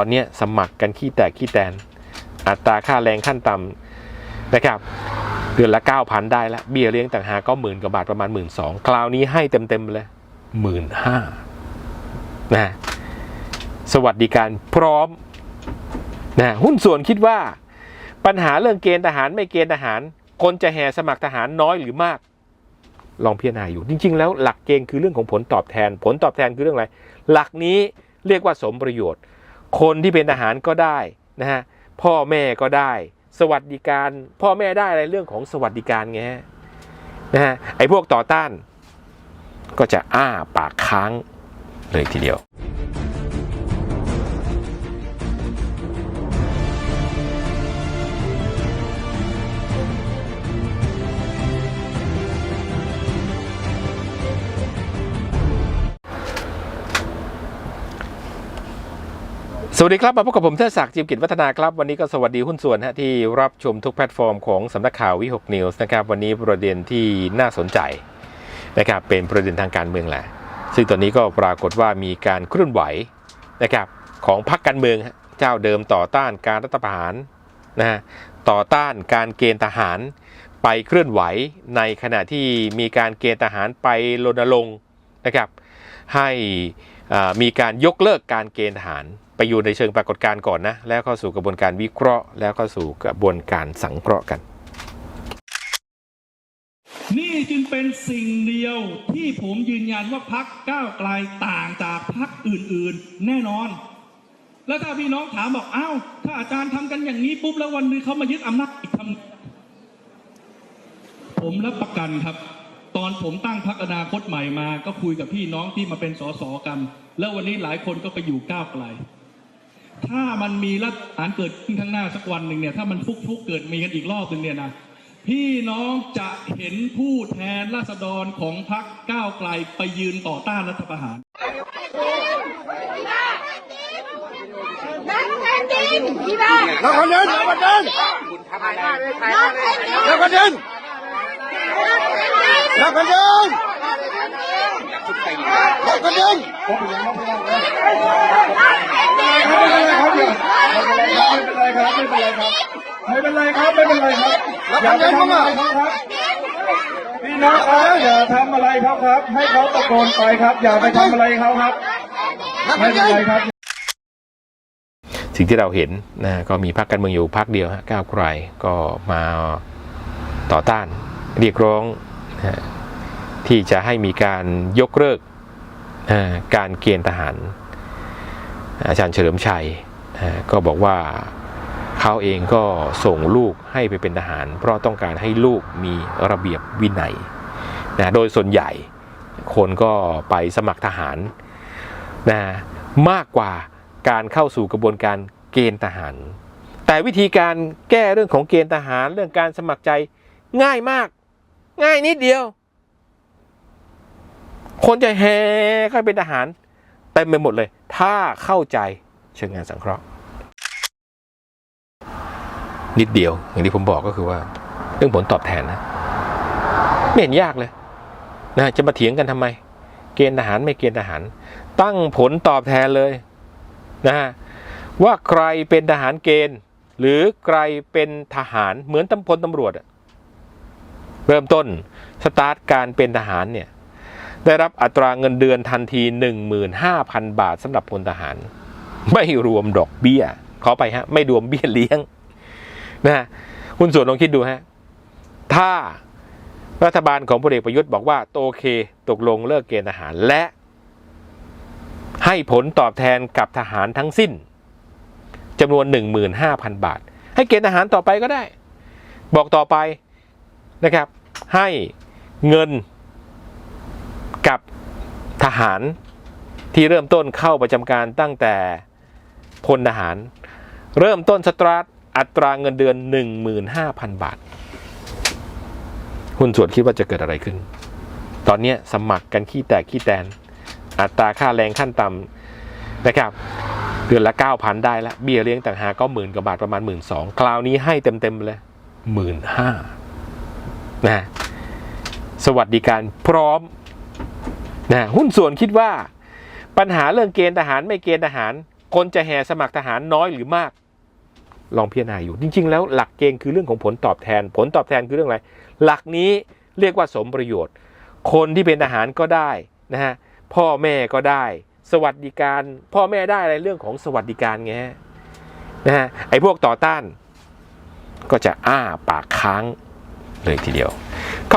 ตอนนี้สมัครกันขี้แตกขี้แตน อัตราค่าแรงขั้นต่ำนะครับเดือนละ 9,000 ได้ล้วเบี้ยเลี้ยงต่างหากก็หมื่นกว่าบาทประมาณ 1 2ื่นคราวนี้ให้เต็มๆเลยหมื่นห้านะสวัสดิการพร้อมนะหุ้นส่วนคิดว่าปัญหาเรื่องเกณฑ์ทหารไม่เกณฑ์ทหาร คนจะแห่สมัครทหารน้อยหรือมาก ลองพิจารณาอยู่ จริง ๆ แล้วหลักเกณฑ์คือเรื่องของผลตอบแทน ผลตอบแทนคือเรื่องอะไร หลักนี้เรียกว่าสมประโยชน์ คนที่เป็นทหารก็ได้นะฮะพ่อแม่ก็ได้ สวัสดิการ พ่อแม่ได้อะไรเรื่องของสวัสดิการไงนะฮะไอ้พวกต่อต้าน ก็จะอ้าปากค้างเลยทีเดียว สวัสดีครับ มาพบกับผมเทศศักดิ์จิมกิจวัฒนาครับ วันนี้ก็สวัสดีหุ้นส่วนฮะที่รับชมทุกแพลตฟอร์มของสำนักข่าววิหกนิวส์นะครับ วันนี้ประเด็นที่น่าสนใจนะครับเป็นประเด็นทางการเมืองแหละ ซึ่งตอนนี้ก็ปรากฏว่ามีการเคลื่อนไหวนะครับของพรรคการเมืองเจ้าเดิมต่อต้านการรัฐประหารนะฮะต่อต้านการเกณฑ์ทหารไปเคลื่อนไหวในขณะที่มีการเกณฑ์ทหารไปรณรงค์นะครับให้มีการยกเลิกการเกณฑ์ทหาร ไปอยู่ในเชิงปรากฏการณ์ก่อนนะ แล้วเข้าสู่กระบวนการวิเคราะห์ แล้วเข้าสู่กระบวนการสังเคราะห์กัน นี่จึงเป็นสิ่งเดียวที่ผมยืนยันว่าพักก้าวไกลต่างจากพักอื่นๆ แน่นอน แล้วถ้าพี่น้องถามบอกอ้าวถ้าอาจารย์ทำกันอย่างนี้ปุ๊บแล้ววันนึงเขามายึดอำนาจอีกทำผมรับประกันครับตอนผมตั้งพักอนาคตใหม่มา ก็คุยกับพี่น้องที่มาเป็นสสกัน แล้ววันนี้หลายคนก็ไปอยู่ก้าวไกล ถ้ามันมีรัฐประหารเกิดขึ้นข้างหน้าสักวันหนึ่งเนี่ยถ้ามันฟุกฟุกเกิดมีกันอีกรอบหนึ่งเนี่ยนะพี่น้องจะเห็นผู้แทนราษฎรของพรรคก้าวไกลไปยืนต่อต้านรัฐประหารนักแผ่นดินนักคนเดินนักคนเดินนักแผ่นดินนักคนเดิน นักคนเดินนักคนเดินไม่เป็นไรครับไม่เป็นไรครับไม่เป็นไรครับไม่เป็นไรครับไม่เป็นไรครับอย่าไปทำอะไรเขาครับพี่น้องครับอย่าทำอะไรเขาครับ ให้เขาตะโกนไปครับ อย่าไปทำอะไรเขาครับนักคไม่นเป็นเดินไรครับสิ่งที่เราเห็นนะก็มีพรรคการเมืองอยู่พรรคเดียวฮะก้าวไกลก็มาต่อต้านเรียกร้องนะฮะ ที่จะให้มีการยกเลิกการเกณฑ์ทหาร อาจารย์เฉลิมชัยก็บอกว่าเขาเองก็ส่งลูกให้ไปเป็นทหาร เพราะต้องการให้ลูกมีระเบียบวินัยนะโดยส่วนใหญ่คนก็ไปสมัครทหารนะมากกว่าการเข้าสู่กระบวนการเกณฑ์ทหาร แต่วิธีการแก้เรื่องของเกณฑ์ทหารเรื่องการสมัครใจง่ายมาก ง่ายนิดเดียว คนจะแห่เข้าเป็นทหารเต็มไปหมดเลย ถ้าเข้าใจเชิงงานสังเคราะห์ นิดเดียว อย่างที่ผมบอกก็คือว่า เรื่องผลตอบแทนนะ ไม่เห็นยากเลยนะจะมาเถียงกันทำไม เกณฑ์ทหารไม่เกณฑ์ทหาร ตั้งผลตอบแทนเลยนะฮะว่าใครเป็นทหารเกณฑ์ หรือใครเป็นทหารเหมือนตำพลตำรวจอะเริ่มต้นสตาร์ทการเป็นทหารเนี่ย ได้รับอัตราเงินเดือนทันที 15,000 บาทสำหรับพลทหาร ไม่รวมดอกเบี้ย ขอไปฮะ ไม่รวมเบี้ยเลี้ยงนะฮะคุณส่วนลองคิดดูฮะ ถ้ารัฐบาลของพลเอกประยุทธ์บอกว่าโอเค ตกลงเลิกเกณฑ์ทหารและ ให้ผลตอบแทนกับทหารทั้งสิ้นจำนวน 15,000 บาท ให้เกณฑ์ทหารต่อไปก็ได้ บอกต่อไปนะครับ ให้เงิน หารที่เริ่มต้นเข้าประจำการตั้งแต่พลทหาร เริ่มต้นสตราร์ทอัตราเงินเดือน 15,000 บาทหุ้นส่วนคิดว่าจะเกิดอะไรขึ้น ตอนนี้สมัครกันขี้แตกขี้แตน อัตราค่าแรงขั้นต่ำนะครับ เดือนละ 9,000 ได้แล้วเบี้ยเลี้ยงต่างหากก็หมื่นกว่าบาทประมาณ 1 2ื่นคราวนี้ให้เต็มๆเลยหมื่นห้านะสวัสดิการพร้อม นะหุ้นส่วนคิดว่าปัญหาเรื่องเกณฑ์ทหารไม่เกณฑ์ทหาร คนจะแห่สมัครทหารน้อยหรือมาก ลองพิจารณาอยู่ จริง ๆ แล้วหลักเกณฑ์คือเรื่องของผลตอบแทน ผลตอบแทนคือเรื่องอะไร หลักนี้เรียกว่าสมประโยชน์ คนที่เป็นทหารก็ได้นะฮะพ่อแม่ก็ได้ สวัสดิการ พ่อแม่ได้อะไรเรื่องของสวัสดิการไงนะฮะไอ้พวกต่อต้าน ก็จะอ้าปากค้างเลยทีเดียว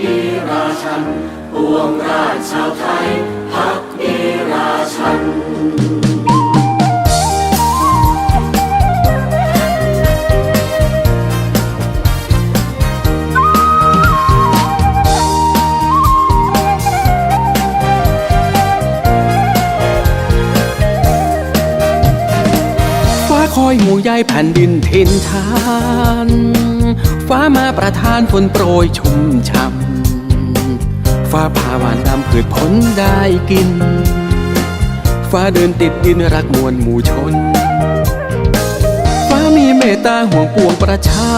ดีราชันปวงราชชาวไทยพักดีราชันคอยหมู่ใยแผ่นดินทินทาน ฟ้ามาประทานฝนโปรยชุ่มช่ำฟ้าพาหวานนำพืชผลได้กิน ฟ้าเดินติดดินรักมวลหมู่ชน ฟ้ามีเมตตาห่วงปวงประชา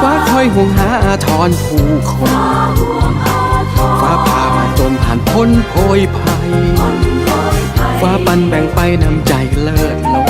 ฟ้าคอยห่วงหาอาทรผู้คน ฟ้าพามาจนผ่านพ้นโพยภัย ฟ้าปันแบ่งไปน้ำใจเลิศล้น